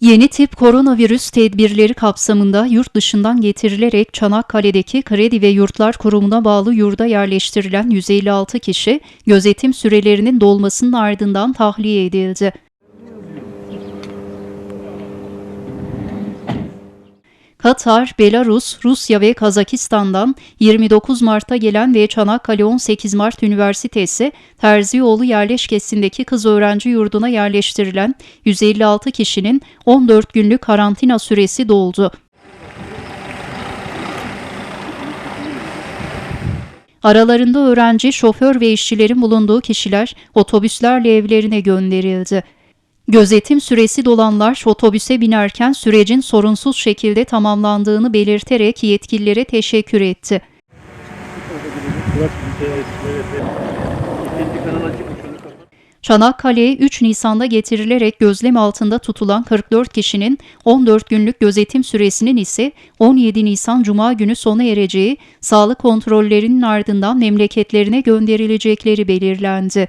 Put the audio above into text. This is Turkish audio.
Yeni tip koronavirüs tedbirleri kapsamında yurt dışından getirilerek Çanakkale'deki Kredi ve Yurtlar Kurumu'na bağlı yurda yerleştirilen 156 kişi gözetim sürelerinin dolmasının ardından tahliye edildi. Katar, Belarus, Rusya ve Kazakistan'dan 29 Mart'ta gelen ve Çanakkale 18 Mart Üniversitesi Terzioğlu yerleşkesindeki kız öğrenci yurduna yerleştirilen 156 kişinin 14 günlük karantina süresi doldu. Aralarında öğrenci, şoför ve işçilerin bulunduğu kişiler otobüslerle evlerine gönderildi. Gözetim süresi dolanlar otobüse binerken sürecin sorunsuz şekilde tamamlandığını belirterek yetkililere teşekkür etti. Çanakkale'ye 3 Nisan'da getirilerek gözlem altında tutulan 44 kişinin 14 günlük gözetim süresinin ise 17 Nisan Cuma günü sona ereceği, sağlık kontrollerinin ardından memleketlerine gönderilecekleri belirlendi.